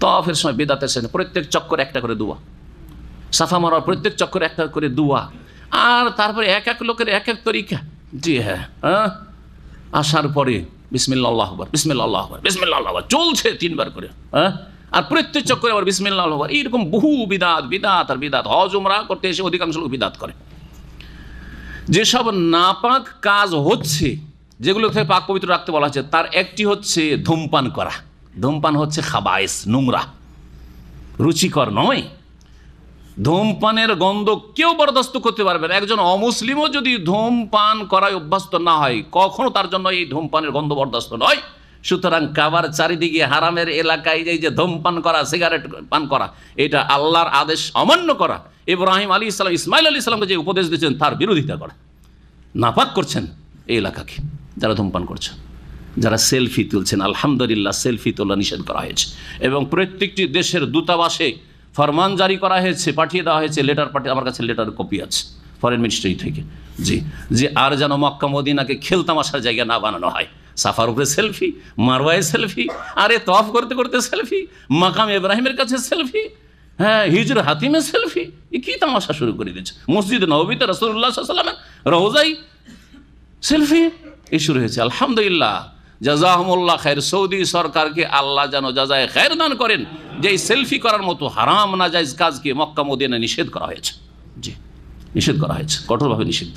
তফের সময় বেদাতের সাথে প্রত্যেক চক্কর একটা করে দুয়া। সাফা মারার প্রত্যেক চক্করে একটা করে দুয়া। আর তারপরে এক এক লোকের এক এক তরিকা। জি হ্যাঁ হ্যাঁ। আসার পরে বিসমিল্লা আল্লাহ আকবর বিসমিল্লা আল্লাহ আকবর বিসমিল্লা আকবর, চলছে তিনবার করে হ্যাঁ। আর প্রত্যেক চক্করে আবার বিসমিল্লা আল্লাহ আকবর, এইরকম বহু বিদাত বিদাত আর বিদাত। হজ, উমরা করতে এসে অধিকাংশ লোক বিদাত করে। যেসব নাপাক কাজ হচ্ছে, যেগুলো থেকে পাক পবিত্র রাখতে বলা হচ্ছে, তার একটি হচ্ছে ধূমপান করা। ধূমপান হচ্ছে খাবাইস, নোংরা। রুচিকর নয়। ধূমপানের গন্ধ কেউ বরদাস্ত করতে পারবে না। একজন অমুসলিমও যদি ধূমপান করায় অভ্যস্ত না হয়, কখনো তার জন্য এই ধূমপানের গন্ধ বরদাস্ত নয়। সুতরাং কাবার চারিদিকে, হারামের এলাকায় এই যে ধূমপান করা, সিগারেট পান করা, এটা আল্লাহর আদেশ অমান্য করা। ইব্রাহিম আলী ইসলাম, ইসমাইল আলী ইসলামকে যে উপদেশ দিচ্ছেন তার বিরোধিতা করা। নাপাক করছেন এই এলাকাকে যারা ধূমপান করছেন যারা সেলফি তুলছেন, আলহামদুলিল্লাহ সেলফি তোলা নিষেধ করা হয়েছে। এবং প্রত্যেকটি দেশের দূতাবাসে ফরমান জারি করা হয়েছে, পাঠিয়ে দেওয়া হয়েছে লেটার পাঠিয়ে, আমার কাছে লেটার কপি আছে ফরেন মিনিস্ট্রি থেকে। জি, যে আর যেন মক্কা মদিনাকে খেলতামাশার জায়গা না বানানো হয়। সাফার উপরে সেলফি মারওয়ায় সেলফি আরে তফ করতে করতে সেলফি মাকাম ইব্রাহিমের কাছে সেলফি হ্যাঁ হিজর হাতিমে সেলফি এ কি তামাশা শুরু করে দিয়েছে? মসজিদ নবীতে রসুল্লাহ সাল্লামের রোজাই সেলফি এই শুরু হয়েছে, আলহামদুলিল্লাহ। জাজাহমুল্লাহ খায়ের সৌদি সরকারকে আল্লাহ যেন যাজায় খায়ের দান করেন। যে সেলফি করার মতো হারাম না যাইজ কাজকে মক্কা মদিনা নিষেধ করা হয়েছে? জি, নিষেধ করা হয়েছে, কঠোরভাবে নিষিদ্ধ।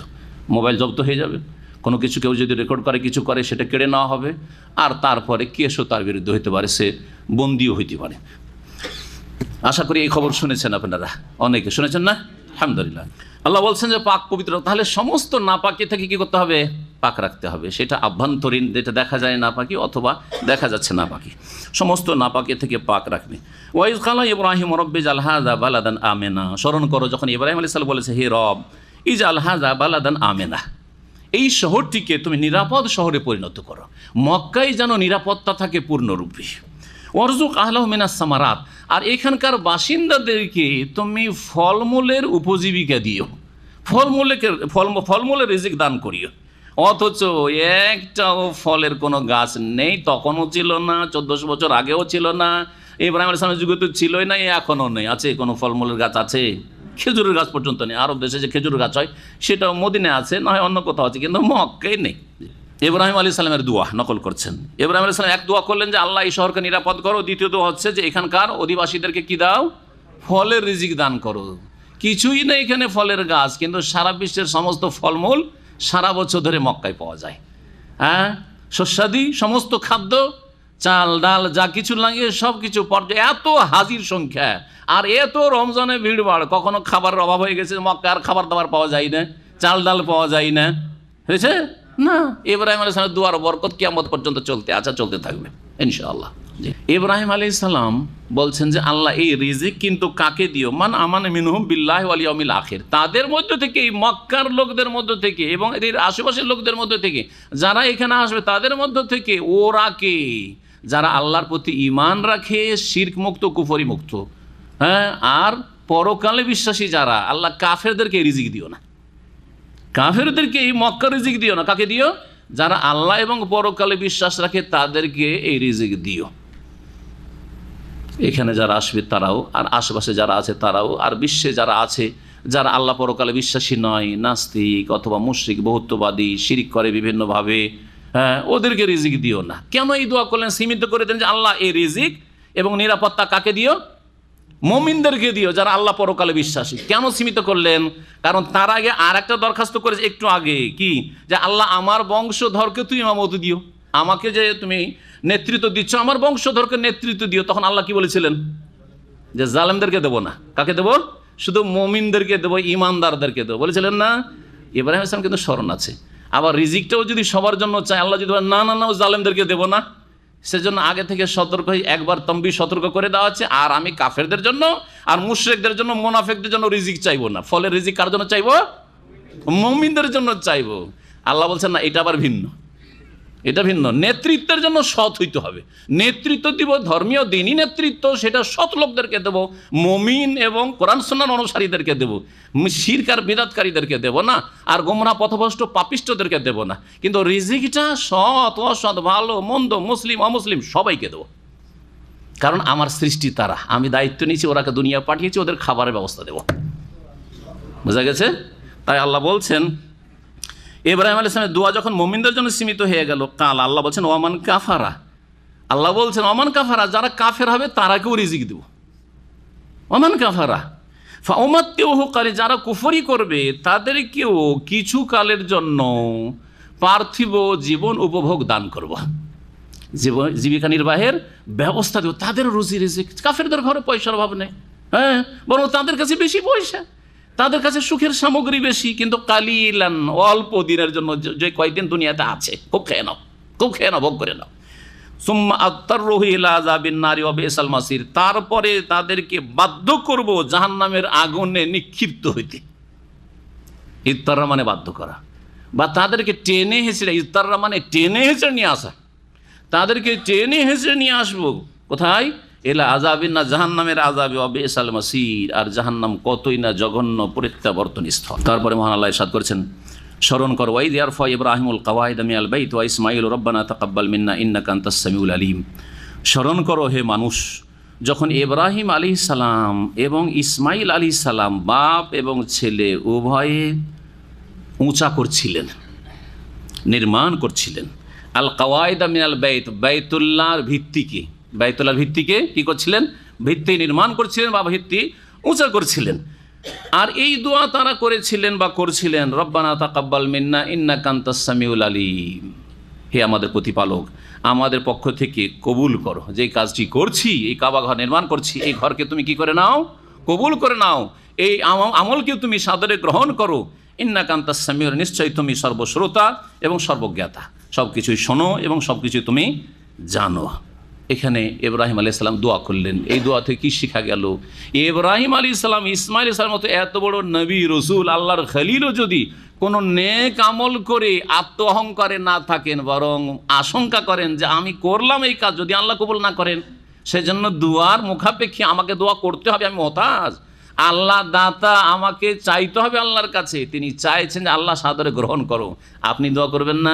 মোবাইল জব্দ হয়ে যাবে। কোনো কিছু কেউ যদি রেকর্ড করে, কিছু করে, সেটা কেড়ে নেওয়া হবে। আর তারপরে কেসও তার বিরুদ্ধে হইতে পারে, সে বন্দিও হইতে পারে। আশা করি এই খবর শুনেছেন আপনারা। অনেকে শুনেছেন না? আলহামদুলিল্লাহ। আল্লাহ বলছেন যে, পাক পবিত্র, তাহলে সমস্ত নাপাকি থেকে কি করতে হবে? পাক রাখতে হবে। সেটা আভ্যন্তরীণ, যেটা দেখা যায় নাপাকি অথবা দেখা যাচ্ছে নাপাকি। সমস্ত না নাপাকি থেকে পাক রাখবে। ওয়াইজ খালা ইব্রাহিম রব্বিজ আলহাজা বালাদান আমেনা। স্মরণ করো, যখন ইব্রাহিম আলী সাল বলেছে, হে রব ইজ আলহাজা বালাদান আমেনা। এই শহরটিকে তুমি নিরাপদ শহরে পরিণত করো। মক্কায় যেন নিরাপত্তা থাকে পূর্ণরূপে। অরজুক আহলাহ মিনাস সামারাত। আর এখানকার বাসিন্দাদেরকে তুমি ফলমূলের উপজীবিকা দিও। ফলমূলকে ফল ফলমূলের রিজিক দান করিও। অথচ একটাও ফলের কোনো গাছ নেই, তখনও ছিল না, চোদ্দশো বছর আগেও ছিল না ইব্রাহিম আলাইসলামের যুগে তো ছিলই না, এখনও নেই। আছে, কোনো ফলমূলের গাছ আছে? খেজুরের গাছ পর্যন্ত নেই। আরব দেশে যে খেজুর গাছ হয়, সেটাও মদিনে আছে, না হয় অন্য কোথাও আছে, কিন্তু মক্কেই নেই। ইব্রাহিম আলী সালামের দোয়া নকল করছেন। ইব্রাহিম আলী সালাম এক দোয়া করলেন যে, আল্লাহ এই শহরকে নিরাপদ করো। দ্বিতীয় দোয়া হচ্ছে যে, এখানকার অধিবাসীদেরকে কি দাও? ফলের রিজিক দান করো। কিছুই নেই এখানে ফলের গাছ, কিন্তু সারা বিশ্বের সমস্ত ফলমূল সারা বছর ধরে মক্কায় পাওয়া যায়। হ্যাঁ? শস্যাদি, সমস্ত খাদ্য, চাল, ডাল, যা কিছু লাগে সব কিছু পর্যায়ে এত হাজির সংখ্যা। আর এত রমজানে ভিড় বাড় কখনো খাবারের অভাব হয়ে গেছে মক্কা আর খাবার দাবার পাওয়া যায় না। চাল, ডাল পাওয়া যায় না। হয়েছে? না। ইব্রাহিম আলী সালামের দুয়ার বরকত কিয়ামত পর্যন্ত চলতে আচ্ছা চলতে থাকবে, ইনশাআল্লাহ। ইব্রাহিম আলী সালাম বলছেন যে, আল্লাহ, এই রিজিক কিন্তু কাকে দিও? মান আমান মিনহুম বিল্লাহ আলিয়মিল আখের। তাদের মধ্য থেকে, এই মক্কার লোকদের মধ্য থেকে এবং এদের আশেপাশের লোকদের মধ্য থেকে, যারা এখানে আসবে, তাদের মধ্য থেকে ওরা কে? যারা আল্লাহর প্রতি ইমান রাখে, শির্ক মুক্ত, কুফরি মুক্ত। হ্যাঁ আর পরকালে বিশ্বাসী যারা, আল্লাহ কাফেরদেরকে রিজিক দিও না। কাফেরদেরকে এই মক্কা রিজিক দিও না। কাকে দিও? যারা আল্লাহ এবং পরকালে বিশ্বাস রাখে, তাদেরকে এই রিজিক দিও। এখানে যারা আসবে তারাও, আর আশেপাশে যারা আছে তারাও, আর বিশ্বে যারা আছে, যারা আল্লাহ পরকালে বিশ্বাসী নয়, নাস্তিক অথবা মুশ্রিক, বহুত্ববাদী, শিরিক করে বিভিন্নভাবে হ্যাঁ ওদেরকে রিজিক দিও না। কেন এই দোয়া করলেন? সীমিত করে দেন যে আল্লাহ এই রিজিক এবং নিরাপত্তা কাকে দিও? মমিনদেরকে দিও যারা আল্লাহ পরকালে বিশ্বাসী। কেন সীমিত করলেন? কারণ তার আগে আর একটা দরখাস্ত করেছে একটু আগে। কি? যে আল্লাহ আমার বংশধরকে তুই ইমামতি দিও। আমাকে যে তুমি নেতৃত্ব দিচ্ছ, আমার বংশধরকে নেতৃত্ব দিও, তখন আল্লাহ কি বলেছিলেন? যে জালেমদেরকে দেবো না। কাকে দেবো? শুধু মমিনদেরকে দেবো, ইমানদারদেরকে দেবো। বলেছিলেন না, ইব্রাহিম ইসলাম কিন্তু স্মরণ আছে। আবার রিজিকটাও যদি সবার জন্য চায়, আল্লাহ যদি না না না জালেমদেরকে দেবো না। সেজন্য আগে থেকে সতর্ক হয়ে একবার তম্বি সতর্ক করে দেওয়া আছে। আর আমি কাফেরদের জন্য আর মুশরেকদের জন্য, মোনাফেকদের জন্য রিজিক চাইব না। ফলে রিজিক কার জন্য চাইব? মমিনদের জন্য চাইব। আল্লাহ বলছেন, না, এটা আবার ভিন্ন। এটা ভিন্ন। নেতৃত্বের জন্য সৎ হইতে হবে। নেতৃত্ব দিব, ধর্মীয় দিনই নেতৃত্ব, সেটা সৎ লোকদেরকে দেব। মমিন এবং কোরআন সন্ন্যান অনুসারীদেরকে দেব। শিরকার বিদাতকারীদেরকে দেব না, আর গোমরা পথভ্রষ্ট পাপিষ্টদেরকে দেব না। কিন্তু রিজিকটা সৎ, অসৎ, ভালো, মন্দ, মুসলিম, অমুসলিম, সবাইকে দেবো। কারণ আমার সৃষ্টি তারা। আমি দায়িত্ব নিয়েছি, ওরাকে দুনিয়া পাঠিয়েছি, ওদের খাবারের ব্যবস্থা দেব। বোঝা গেছে? তাই আল্লাহ বলছেন ইব্রাহিম আলী ইসলামের দোয়া যখন মোমিনদের জন্য সীমিত হয়ে গেল, কাল আল্লাহ বলছেন ওমান কাফারা। আল্লাহ বলছেন ওমান কাফারা, যারা কাফের হবে তারাকেও রিজিক দেব। ওমান কাফারা। ওমাত্তেও কালে, যারা কুফরি করবে, তাদেরকেও কিছু কালের জন্য পার্থিব জীবন উপভোগ দান করব। জীবন জীবিকা নির্বাহের ব্যবস্থা দেব। তাদের রুজি রিজিক, কাফেরদের ঘরে পয়সার অভাব নেই হ্যাঁ? বরং তাদের কাছে বেশি পয়সা। তাদের কাছে সুখের সামগ্রী বেশি, কিন্তু কালিলান অল্প দিনের জন্য যে- কয়েকদিন দুনিয়াতে আছে, খুব খেয়ে নাও, খুব খেয়ে নাও, ভোগ করে নাও। সুম্মা আত্মার রহিলা যাবিন নারী অবে এসাল মাসির, তারপরে তাদেরকে বাধ্য করব জাহান্নামের আগুনে নিক্ষিপ্ত হইতে। ইত্তাররা মানে বাধ্য করা। বা তাদেরকে টেনে হেঁচড়ে ইত্তাররা মানে টেনে হেঁচড়ে নিয়ে আসা। তাদেরকে টেনে হেঁচড়ে নিয়ে আসব। কোথায়? এলা আজাবিন না, জাহান্নামের আজাবে অবে এসাল মাসির। আর জাহান্নাম কতই না জঘন্য প্রত্যাবর্তন স্থল তারপরে মহান আল্লাহ সাদ করেছেন, স্মরণ কর ওয়াইদ ইয়ারফা ইব্রাহিমুল কাওয়াইদ মিয়াল বাইত ওয়া ইসমাইল রব্বানা তাকাব্বাল মিন্না ইন্নাকা আনতাস সামিউল আলিম। স্মরণ করো হে মানুষ, যখন ইব্রাহিম আলী সালাম এবং ইসমাইল আলী সালাম বাপ এবং ছেলে উভয়ে উঁচা করছিলেন, নির্মাণ করছিলেন, আল কাওয়ায়দা মিনাল বাইত, বাইতুল্লাহর ভিত্তিকে বাইতুল্লাহর ভিত্তিকে কি করছিলেন? ভিত্তি নির্মাণ করছিলেন বা ভিত্তি উঁচা করছিলেন। আর এই দোয়া তারা করেছিলেন বা করছিলেন, রব্বানা তাকাব্বাল মিন্না ইন্না কান্তাসামিউল আলিম। হে আমাদের প্রতিপালক, আমাদের পক্ষ থেকে কবুল করো। যে কাজটি করছি, এই কাবা ঘর নির্মাণ করছি, এই ঘরকে তুমি কি করে নাও? কবুল করে নাও। এই আম- আমলকেও তুমি সাদরে গ্রহণ করো। ইন্না কান্তা সামিউর নিশ্চয়ই তুমি সর্বশ্রোতা এবং সর্বজ্ঞাতা। সব কিছুই শোনো এবং সব কিছুই তুমি জানো। এখানে ইব্রাহিম আলী সালাম দোয়া করলেন। এই দোয়া থেকে কী শেখা গেল? ইব্রাহিম আলী সালাম, ইসমাইল ইসলাম মতো এত বড় নবী, রসুল, আল্লাহর খালিলও যদি কোনো নেক আমল করে আত্ম অহংকারে না থাকেন, বরং আশঙ্কা করেন যে আমি করলাম এই কাজ, যদি আল্লাহ কবুল না করেন, সেজন্য দুয়ার মুখাপেক্ষী আমাকে দোয়া করতে হবে, আমি হতাশ আল্লাহ দাতা আমাকে চাইতে হবে আল্লাহর কাছে। তিনি চাইছেন যে আল্লাহ সাদরে গ্রহণ করো। আপনি দোয়া করবেন না?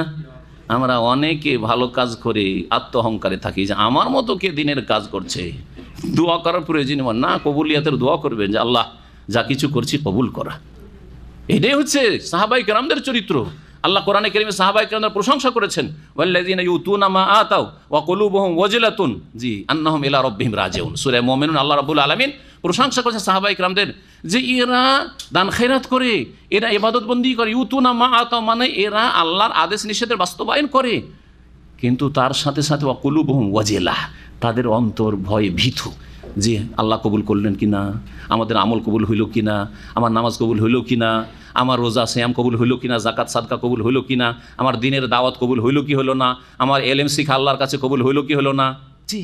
আমরা অনেকে ভালো কাজ করে আত্মহংকারে থাকি। যে আমার মতো কে দিনের কাজ করছে? দোয়া করার প্রয়োজন না, কবুলিয়াতের দোয়া করবেন যে, আল্লাহ, যা কিছু করছি কবুল করা। এটাই হচ্ছে সাহাবাই গ্রামদের চরিত্র। আল্লাহ কোরআনে কেরিমে সাহাবাই কেরামদের প্রশংসা করেছেন, ওয়াল্লাযীনা ইউতুনা মা আতাও ওয়া কুলুবুহুম ওয়াজিলাতুন। জি, আন্নাহুম ইলা রাব্বিহিম রাজিউন। সূরা মুমিনুন আল্লাহ রাব্বুল আলামিন প্রশংসা করেছেন সাহাবাই কেরামদের যে এরা দান খেরাত করে, এরা ইবাদতবন্দি করে। ইউতুনা মা আতাও মানে এরা আল্লাহর আদেশ নিষেধের বাস্তবায়ন করে। কিন্তু তার সাথে সাথে অকুলুবহম ওয়াজেলা তাদের অন্তর ভয়ে ভীত যে আল্লাহ কবুল করলেন কি না আমাদের আমল কবুল হইল কি না আমার নামাজ কবুল হইল কি না আমার রোজা শ্যাম কবুল হইল কি না জাকাত সাদকা কবুল হইল কি না আমার দিনের দাওয়াত কবুল হইল কি হলো না, আমার এলএম শিখা আল্লাহর কাছে কবুল হইল কি হলো না? জি।